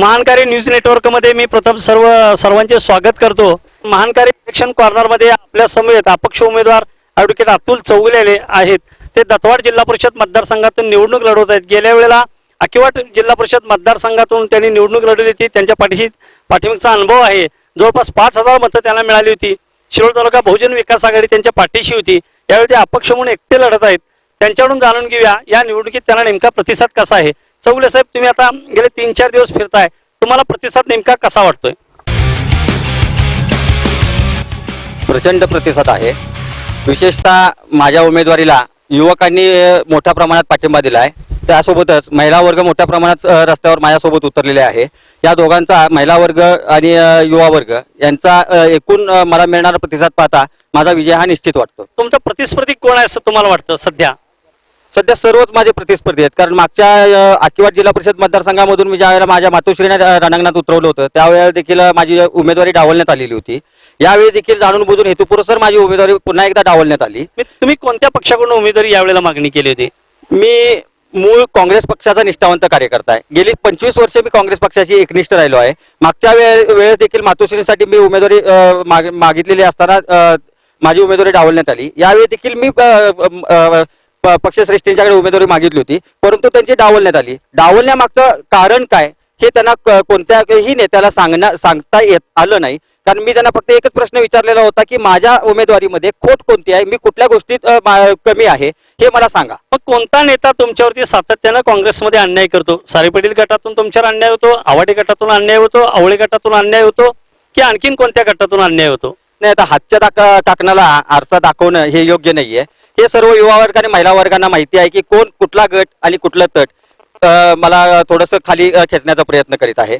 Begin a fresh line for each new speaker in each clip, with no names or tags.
महानकारी news नेटवर्कमध्ये मी प्रथम सर्व सर्वांचे स्वागत करतो. महानकारी इलेक्शन कॉर्नरमध्ये आपल्या समवेत अपक्ष उमेदवार ॲडव्होकेट अतुल चौगुलेले आहेत. ते दत्तवाड जिल्हा परिषद मतदारसंघातून निवडणूक लढवत आहेत. गेल्या वेळेला अकिवाट जिल्हा परिषद मतदारसंघातून त्यांनी निवडणूक लढवली होती. त्यांच्या पाठीशी पाठिंबाचा अनुभव आहे. जवळपास पाच हजार मतं त्यांना मिळाली होती. शिरोळ तालुका बहुजन विकास आघाडी त्यांच्या पाठीशी होती. यावेळी ते अपक्ष म्हणून एकटे लढत आहेत. त्यांच्याकडून जाणून घेऊया या निवडणुकीत त्यांना नेमका प्रतिसाद कसा आहे? चौगुले साहेब तुम्ही आता गेले तीन चार दिवस फिरताय. तुम्हाला प्रतिसाद नेमका कसा वाटतोय?
प्रचंड प्रतिसाद आहे. विशेषतः माझ्या उमेदवारीला युवकांनी मोठ्या प्रमाणात पाठिंबा दिला आहे त्यासोबतच महिला वर्ग मोठ्या प्रमाणात रस्त्यावर माझ्यासोबत उतरलेले आहे. या दोघांचा महिला वर्ग आणि युवा वर्ग यांचा एकूण मला मिळणारा प्रतिसाद पाहता माझा विजय हा निश्चित वाटतो.
तुमचा प्रतिस्पर्धी कोण आहे असं तुम्हाला वाटतं सध्या?
सध्या सर्वच माझे प्रतिस्पर्धी आहेत. कारण मागच्या आकिवाड जिल्हा परिषद मतदारसंघामधून मी ज्यावेळेला माझ्या मातोश्रीने रणांगणात उतरवलं होतं त्यावेळेला देखील माझी उमेदवारी डावलण्यात आलेली होती. यावेळी देखील जाणून बुजून हेतुपुरस्सर माझी उमेदवारी पुन्हा एकदा डावलण्यात आली.
तुम्ही कोणत्या पक्षाकडून उमेदवारी यावेळेला मागणी केली होती?
मी मूळ काँग्रेस पक्षाचा निष्ठावंत कार्यकर्ता आहे. गेली पंचवीस वर्ष मी काँग्रेस पक्षाशी एकनिष्ठ राहिलो आहे. मागच्या वेळे वेळेस देखील मातोश्रीसाठी मी उमेदवारी मागितलेली असताना माझी उमेदवारी डावलण्यात आली. यावेळी देखील मी पक्षश्रेष्ठींच्याकडे उमेदवारी मागितली होती परंतु त्यांची डावलण्यात आली डावलण्यामागचं कारण काय हे त्यांना कोणत्याही नेत्याला सांगण्या सांगता येत आलं नाही. कारण मी त्यांना फक्त एकच प्रश्न विचारलेला होता की माझ्या उमेदवारीमध्ये खोट कोणती आहे मी कुठल्या गोष्टीत कमी आहे हे मला सांगा.
मग कोणता नेता तुमच्यावरती सातत्यानं काँग्रेसमध्ये अन्याय करतो? सारे पाटील गटातून तुमच्यावर अन्याय होतो आवाटे गटातून अन्याय होतो आवळे गटातून अन्याय होतो की आणखीन कोणत्या गटातून अन्याय होतो?
नाही आता हातच्या टाकण्याला आरसा दाखवणं हे योग्य नाहीये. हे सर्व युवा वर्ग आणि महिला वर्गांना माहिती आहे की कोण कुठला गट आणि कुठलं तट मला थोडस खाली खेचण्याचा प्रयत्न करीत आहे.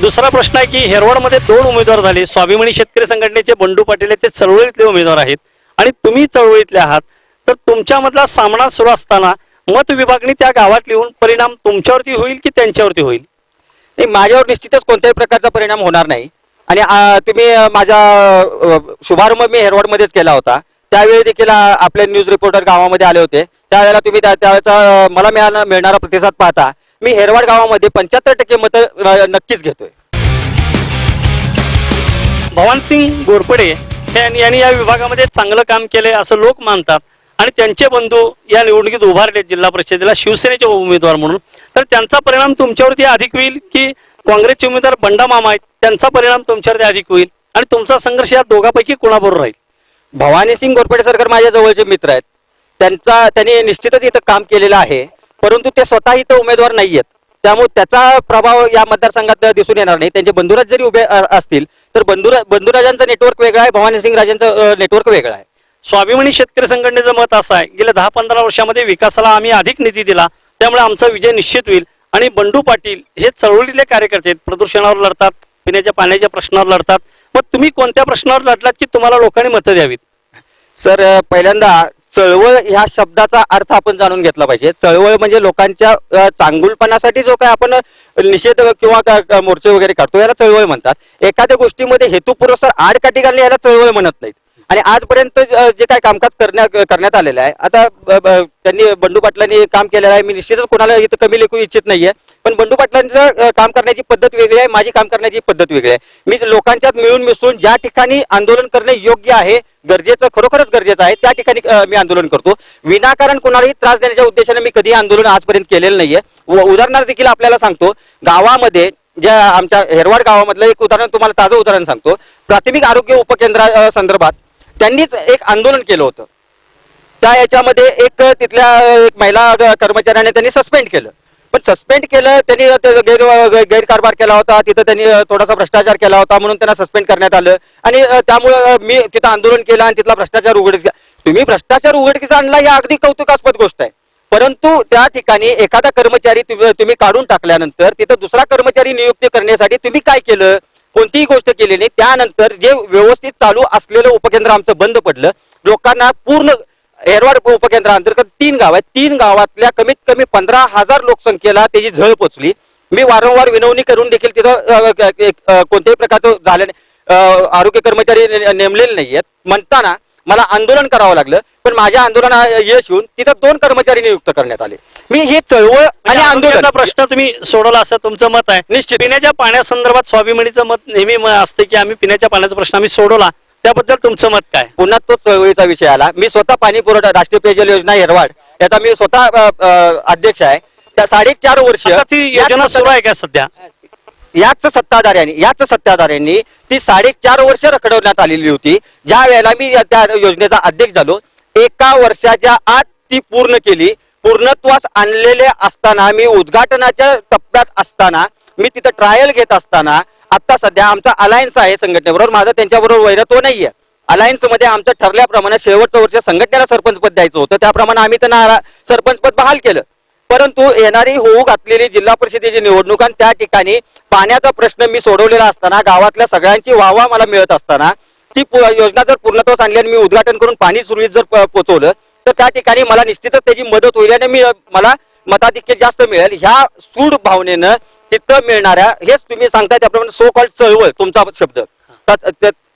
दुसरा प्रश्न आहे की हेरवाडमध्ये दोन उमेदवार झाले. स्वाभिमानी शेतकरी संघटनेचे बंडू पाटील हे ते चळवळीतले उमेदवार आहेत. आणि तुम्ही चळवळीतले आहात. तर तुमच्यामधला सामना सुरू असताना मत विभागणी त्या गावात लिहून परिणाम तुमच्यावरती होईल की त्यांच्यावरती होईल?
नाही, माझ्यावर निश्चितच कोणत्याही प्रकारचा परिणाम होणार नाही. आणि तुम्ही माझा शुभारंभ मी हेरवाडमध्येच केला होता. त्यावेळी देखील आपले न्यूज रिपोर्टर गावामध्ये आले होते. त्यावेळेला तुम्ही त्यावेळेचा मला मिळाला मिळणारा प्रतिसाद पाहता. मी हेरवाड गावामध्ये पंच्याहत्तर टक्के मतं नक्कीच घेतोय.
भवानसिंग गोरपडे यांनी या विभागामध्ये चांगलं काम केले असं लोक मानतात. आणि त्यांचे बंधू या निवडणुकीत उभारले जिल्हा परिषदेला शिवसेनेचे उमेदवार म्हणून. तर त्यांचा परिणाम तुमच्यावरती अधिक होईल की काँग्रेसचे उमेदवार बंडा मामा आहेत त्यांचा परिणाम तुमच्यावरती अधिक होईल आणि तुमचा संघर्ष या दोघांपैकी कोणाबरोबर राहील?
भवानी सिंग गोरपडे सरकार माझ्या जवळचे मित्र आहेत. त्यांचा त्यांनी निश्चितच इथं काम केलेलं आहे परंतु ते स्वतः इथं उमेदवार नाही आहेत त्यामुळे त्याचा प्रभाव या मतदारसंघात दिसून येणार नाही. त्यांचे बंधुराज जरी उभे असतील तर बंधुरा बंधुराजांचं नेटवर्क वेगळं आहे भवानी सिंग राजांचं नेटवर्क वेगळं आहे.
स्वाभिमानी शेतकरी संघटनेचं मत असं आहे. गेल्या दहा पंधरा वर्षामध्ये विकासाला आम्ही अधिक निधी दिला. त्यामुळे आमचा विजय निश्चित होईल. आणि बंडू पाटील हे चळवळीतले कार्यकर्ते आहेत. प्रदूषणावर लढतात पिण्याच्या पाण्याच्या प्रश्नावर लढतात. मग तुम्ही कोणत्या प्रश्नावर लढलात की तुम्हाला लोकांनी मतं द्यावीत?
सर पहिल्यांदा चळवळ ह्या शब्दाचा अर्थ आपण जाणून घेतला पाहिजे. चळवळ म्हणजे लोकांच्या चांगुलपणासाठी जो काय आपण निषेध किंवा मोर्चे वगैरे काढतो याला चळवळ म्हणतात. एखाद्या गोष्टीमध्ये हेतुपुरस्सर आडकाठी घालणे याला चळवळ म्हणत नाहीत. आणि आजपर्यंत जे काय कामकाज करण्या करण्यात आलेलं आहे आता त्यांनी बंडू पाटलांनी काम केलेलं आहे. मी निश्चितच कोणाला इथं कमी लेखू इच्छित नाहीये पण बंडू पाटलांचं काम करण्याची पद्धत वेगळी आहे माझी काम करण्याची पद्धत वेगळी आहे. मी लोकांच्यात मिळून मिसळून ज्या ठिकाणी आंदोलन करणे योग्य आहे गरजेचं खरोखरच गरजेचं आहे त्या ठिकाणी मी आंदोलन करतो. विनाकारण कोणालाही त्रास देण्याच्या उद्देशाने मी कधीही आंदोलन आजपर्यंत केलेलं नाहीये. उदाहरणार्थ देखील आपल्याला सांगतो गावामध्ये ज्या आमच्या हेरवाड गावामधलं एक उदाहरण तुम्हाला ताजं उदाहरण सांगतो. प्राथमिक आरोग्य उपकेंद्रा संदर्भात त्यांनीच एक आंदोलन केलं होतं. त्या याच्यामध्ये एक तिथल्या एक महिला कर्मचाऱ्याने त्यांनी सस्पेंड केलं. पण सस्पेंड केलं त्यांनी गैर गैरकारभार केला होता तिथं त्यांनी थोडासा भ्रष्टाचार केला होता म्हणून त्यांना सस्पेंड करण्यात आलं. आणि त्यामुळं मी तिथं आंदोलन केलं आणि तिथला भ्रष्टाचार उघडकीस तुम्ही भ्रष्टाचार उघडकीस आणला ही अगदी कौतुकास्पद गोष्ट आहे. परंतु त्या ठिकाणी एखादा कर्मचारी तुम्ही काढून टाकल्यानंतर तिथं दुसरा कर्मचारी नियुक्ती करण्यासाठी तुम्ही काय केलं? कोणतीही गोष्ट केली नाही. त्यानंतर जे व्यवस्थित चालू असलेलं उपकेंद्र आमचं बंद पडलं. लोकांना पूर्ण एरवाड उपकेंद्राअंतर्गत तीन गाव आहेत. तीन गावातल्या कमीत कमी पंधरा हजार लोकसंख्येला त्याची झळ पोचली. मी वारंवार विनवणी करून देखील तिथं कोणत्याही प्रकारचं झालं नाही. आरोग्य कर्मचारी नेमलेले नेमलेले नाहीयेत. म्हणताना मला आंदोलन करावं लागलं. पण माझ्या आंदोलना यश येऊन तिथं दोन कर्मचारी नियुक्त करण्यात आले. मी हे चळवळ आणि
म्हणजे
आंदोलन
आरोग्याचा प्रश्न तुम्ही सोडवला असं तुमचं मत आहे.
निश्चित.
पिण्याच्या पाण्यासंदर्भात स्वाभिमानीचं मत नेहमी असते की आम्ही पिण्याच्या पाण्याचा प्रश्न आम्ही सोडवला. त्याबद्दल तुमचं मत काय?
पुन्हा तो चळवळीचा विषय आला. मी स्वतः पाणी पुरवठा राष्ट्रीय पेयजल योजना येरवाड याचा मी स्वतः अध्यक्ष आहे. त्या साडेचार वर्ष
ती योजना सुरू आहे का सध्या?
याच सत्ताधाऱ्यांनी याच सत्ताधाऱ्यांनी ती साडेचार वर्ष रखडवण्यात आलेली होती. ज्या वेळेला मी त्या योजनेचा अध्यक्ष झालो एका वर्षाच्या आत ती पूर्ण केली. पूर्णत्वास आणलेले असताना मी उद्घाटनाच्या टप्प्यात असताना मी तिथं ट्रायल घेत असताना आता सध्या आमचा अलायन्स आहे संघटनेबरोबर. माझं त्यांच्याबरोबर वैरत्व नाहीये. अलायन्समध्ये आमचं ठरल्याप्रमाणे शेवटचं वर्ष संघटनेला सरपंच पद द्यायचं होतं. त्याप्रमाणे आम्ही त्यांना सरपंच पद बहाल केलं. परंतु येणारी होऊ घातलेली जिल्हा परिषदेची निवडणूक आणि त्या ठिकाणी पाण्याचा प्रश्न मी सोडवलेला असताना गावातल्या सगळ्यांची वाहवा मला मिळत असताना ती पु- योजना जर पूर्णत्वास आणली आणि मी उद्घाटन करून पाणी सुरळीत जर पोचवलं पोहोचवलं तर त्या ठिकाणी मला निश्चितच त्याची मदत होईल आणि मी मला मताधिक्य जास्त मिळेल. ह्या सूड भावनेनं तिथं मिळणाऱ्या हेच तुम्ही सांगताय त्याप्रमाणे सो कॉल्ड चळवळ तुमचा शब्द.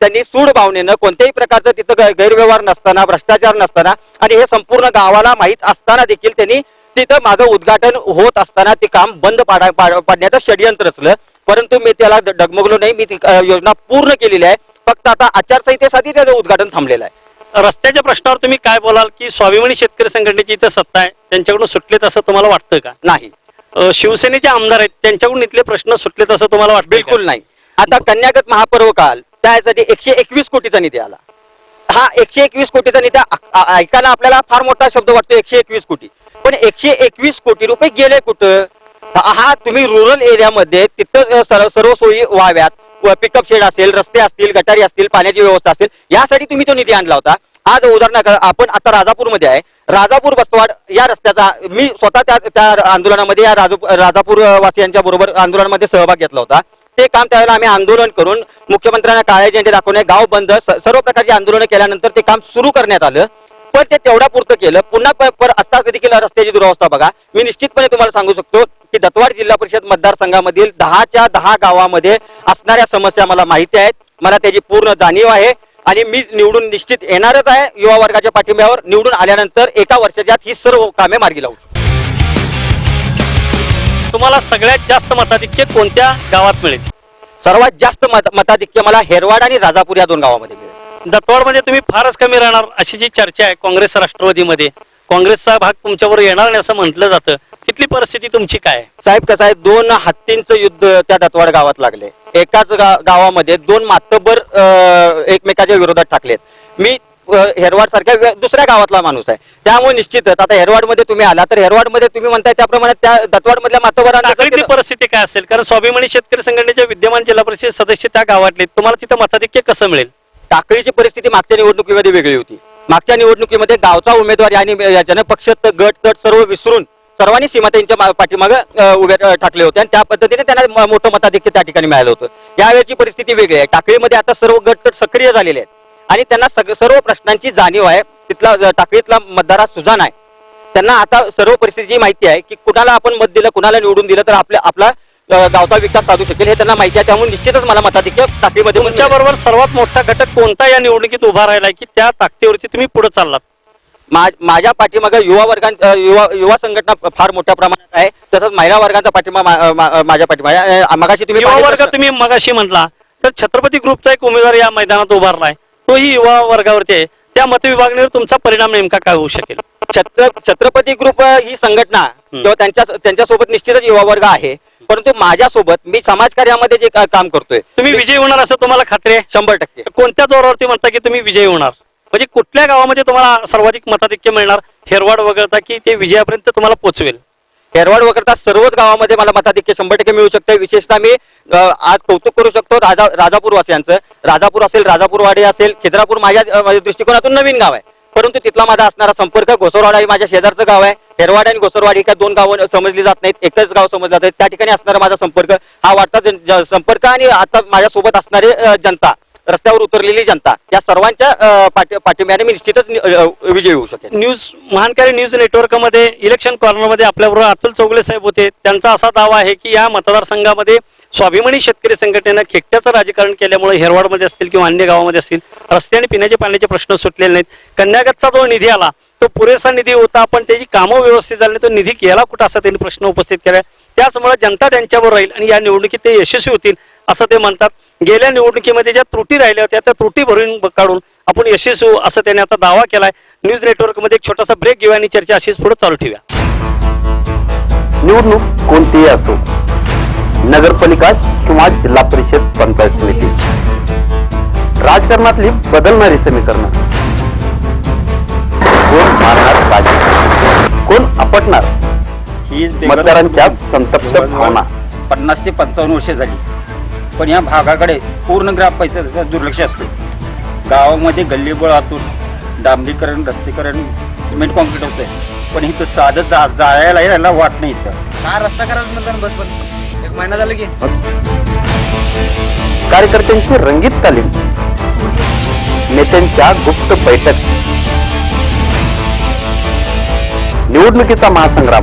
त्यांनी सूड भावनेनं कोणत्याही प्रकारचं तिथं गैरव्यवहार नसताना भ्रष्टाचार नसताना आणि हे संपूर्ण गावाला माहीत असताना देखील त्यांनी तिथं माझं उद्घाटन होत असताना ते काम बंद पाडा पाडण्याचं षडयंत्र रचलं. परंतु मी त्याला डगमगलो नाही. मी ती योजना पूर्ण केलेली आहे. फक्त आता आचारसंहितेसाठी त्याचं उद्घाटन थांबलेलं आहे.
रस्त्याच्या प्रश्नावर तुम्ही काय बोलाल की स्वाभिमानी शेतकरी संघटनेची इथं सत्ता आहे त्यांच्याकडून सुटलेत असं तुम्हाला वाटतं का?
नाही.
अ, शिवसेनेचे आमदार आहेत त्यांच्याकडून इथले प्रश्न सुटलेत असं तुम्हाला वाटतं का?
बिलकुल नाही. आता कन्यागत महापर्व काल त्यासाठी एकशे एकवीस कोटीचा निधी आला. हा एकशे एकवीस कोटीचा निधी आ- आ- ऐकायला आपल्याला फार मोठा शब्द वाटतो एकशे एकवीस कोटी. पण एकशे एकवीस कोटी रुपये गेले कुठं? हा हा तुम्ही रुरल एरियामध्ये तिथं अ, सर्व सर्व सोयी व्हाव्यात. पिकअप शेड असेल रस्ते असतील गटारी असतील पाण्याची व्यवस्था असेल यासाठी तुम्ही तो निधी आणला होता. आज उदाहरणार्थ आपण आता राजापूरमध्ये आहे. राजापूर बसवाड या रस्त्याचा मी स्वतः त्या त्या आंदोलनामध्ये या राजापूर वासियांच्या बरोबर आंदोलनामध्ये सहभाग घेतला होता. ते काम त्यावेळेला आम्ही आंदोलन करून मुख्यमंत्र्यांना काळे झेंडे दाखवणे गाव बंद सर्व प्रकारची आंदोलनं केल्यानंतर ते काम सुरू करण्यात आलं. पण ते तेवढ्या पुरतं केलं. पुन्हा पर आता देखील रस्त्याची दुरावस्था बघा. मी निश्चितपणे तुम्हाला सांगू शकतो की दत्तवाड जिल्हा परिषद मतदारसंघामधील दहाच्या दहा गावामध्ये असणाऱ्या समस्या मला माहिती आहेत. मला त्याची पूर्ण जाणीव आहे. आणि मी निवडून निश्चित येणारच आहे. युवा वर्गाच्या पाठिंब्यावर निवडून आल्यानंतर एका वर्षाच्या आत ही सर्व कामे मार्गी लावू
तुम्हाला सगळ्यात जास्त मताधिक्य कोणत्या गावात मिळेल?
सर्वात जास्त मत मताधिक्य मला हेरवाड आणि राजापूर या दोन गावामध्ये मिळेल.
दत्तवाडमध्ये तुम्ही फारच कमी राहणार अशी जी चर्चा आहे काँग्रेस राष्ट्रवादीमध्ये. काँग्रेसचा भाग तुमच्याबरोबर येणार नाही असं म्हटलं जातं. तिथली परिस्थिती तुमची काय
साहेब कसं आहे दोन हत्तींचं युद्ध त्या दत्तवाड गावात लागले. एकाच गा- गावामध्ये दोन मातबर एकमेकाच्या विरोधात टाकलेत. मी हेरवाड सारख्या दुसऱ्या गावातला माणूस आहे. त्यामुळे निश्चितच आता हेरवाडमध्ये तुम्ही आला तर हेरवाडमध्ये तुम्ही म्हणताय त्याप्रमाणे त्या दत्तवाड मधल्या मातबरांना
परिस्थिती काय असेल? कारण स्वाभिमानी शेतकरी संघटनेचे विद्यमान जिल्हा परिषद सदस्य त्या गावातले तुम्हाला तिथं मताधिक्य कसं मिळेल?
टाकळीची परिस्थिती मागच्या निवडणुकीमध्ये वेगळी होती. मागच्या निवडणुकीमध्ये गावचा उमेदवार आणि याच्यानं पक्ष गट तट सर्व विसरून सर्वांनी सीमाताईंच्या पाठीमागे उभे टाकले ठाकले होते. आणि त्या पद्धतीने त्यांना मोठं मताधिक्य त्या ठिकाणी मिळालं होतं. यावेळेची परिस्थिती वेगळी आहे. टाकळीमध्ये आता सर्व गट तट सक्रिय झालेले आहेत. आणि त्यांना सर्व प्रश्नांची जाणीव आहे. तिथला टाकळीतला मतदारा सुजान आहे त्यांना आता सर्व परिस्थितीची माहिती आहे की कुणाला आपण मत दिलं कुणाला निवडून दिलं तर आपल्या आपला गावचा विकास साधू शकेल हे त्यांना माहिती आहे. त्यामुळे निश्चितच मला मताधिक्य टाकळीमध्ये पण
तुमच्या. बरोबर सर्वात मोठा घटक कोणता या निवडणुकीत उभा राहिलाय की त्या ताकदीवरती तुम्ही पुढे चाललात?
माझ्या पाठीमागे युवा वर्गां युवा युवा संघटना फार मोठ्या प्रमाणात आहे. तसंच महिला वर्गाचा पाठिंबा माझ्या. अ, मगाशी तुम्ही
युवा वर्ग तुम्ही मगाशी म्हटला तर छत्रपती ग्रुपचा एक उमेदवार या मैदानात उभारलाय तोही युवा वर्गावरती आहे. त्या मतविभागणीवर तुमचा परिणाम नेमका काय होऊ शकेल?
छत्र छत्रपती ग्रुप ही संघटना किंवा त्यांच्या त्यांच्यासोबत निश्चितच युवा वर्ग आहे. परंतु माझ्यासोबत मी समाजकार्यामध्ये जे का- काम करतोय
तुम्ही विजयी होणार असं तुम्हाला खात्री आहे?
शंभर टक्के.
कोणत्या जोरावरती म्हणता की तुम्ही विजयी होणार? म्हणजे कुठल्या गावामध्ये तुम्हाला सर्वाधिक मताधिक्य मिळणार? हेरवाड वगळता की ते विजयापर्यंत तुम्हाला पोहोचवेल
हेरवाड वगळता सर्वच गावामध्ये मला मताधिक्य शंभर टक्के मिळू शकते विशेषतः मी अ, आज कौतुक करू शकतो राजा राजापूर वासियांचं राजापूर असेल राजापूरवाडी असेल खिद्रापूर माझ्या अ, माझ्या दृष्टिकोनातून नवीन गाव आहे. परंतु तिथला माझा असणारा संपर्क घोसरवाडा ही माझ्या शेजारचं गाव आहे. हेरवाडा आणि घोसरवाडी काय दोन गावं समजली जात नाहीत. एकच गाव समजलं जात त्या ठिकाणी असणारा माझा संपर्क हा वाढता ज- संपर्क आणि आता माझ्यासोबत असणारे जनता रस्त्यावर उतरलेली जनता या सर्वांच्या पाठी- पाठिंब्याने मी निश्चितच विजयी होऊ शकेल
न्यूज महानकारी न्यूज नेटवर्कमध्ये इलेक्शन कॉर्नरमध्ये आपल्याबरोबर अतुल चौगले साहेब होते. त्यांचा असा दावा आहे की या मतदारसंघामध्ये स्वाभिमानी शेतकरी संघटनेनं खेकट्याचं राजकारण केल्यामुळे हेरवाडमध्ये असतील किंवा अन्य गावामध्ये असतील रस्ते आणि पिण्याचे पाण्याचे प्रश्न सुटलेले नाहीत. कन्यागतचा जो निधी आला तो पुरेसा निधी होता पण त्याची कामं व्यवस्थित झाली नाही तो निधी केला कुठं असा त्यांनी प्रश्न उपस्थित केला. त्याचमुळे जनता त्यांच्यावर राहील आणि या निवडणुकीत ते यशस्वी होतील असं ते म्हणतात. गेल्या निवडणुकीमध्ये ज्या त्रुटी राहिल्या होत्या त्या त्रुटी भरून काढून आपण यशस्वी होऊ असं त्यांनी आता दावा केलाय. न्यूज नेटवर्कमध्ये एक छोटासा ब्रेक घेऊया आणि चर्चा अशीच पुढे चालू ठेवूया.
निवडणूक कोणतीही असो नगरपालिका किंवा जिल्हा परिषद पंचायत समिती. राजकारणातली बदलणारी समीकरणं. कोण मारणार बाजी कोण आपटणार?
ही
मतदारांच्या संतप्त भावना.
पन्नास ते पंचावन्न वर्षे झाली. पण या भागाकडे पूर्ण ग्रामपंचायतीचं दुर्लक्ष असते. गावामध्ये गल्लीबोळ आतून डांबरीकरण रस्तीकरण सिमेंट कॉन्क्रीट होतंय. पण इथं साधं जा जायला यायला वाट नाही इथं.
हा रस्ता करा नंतर बस एक महिना झाला की.
कार्यकर्त्यांची रंगीत तालीम. नेत्यांच्या गुप्त बैठक. निवडणुकीचा महासंग्राम.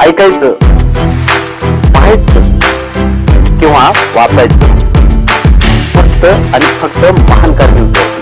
ऐकायचं. पाहायचं. किंवा वापरायचं. फक्त आणि फक्त महान कारगिल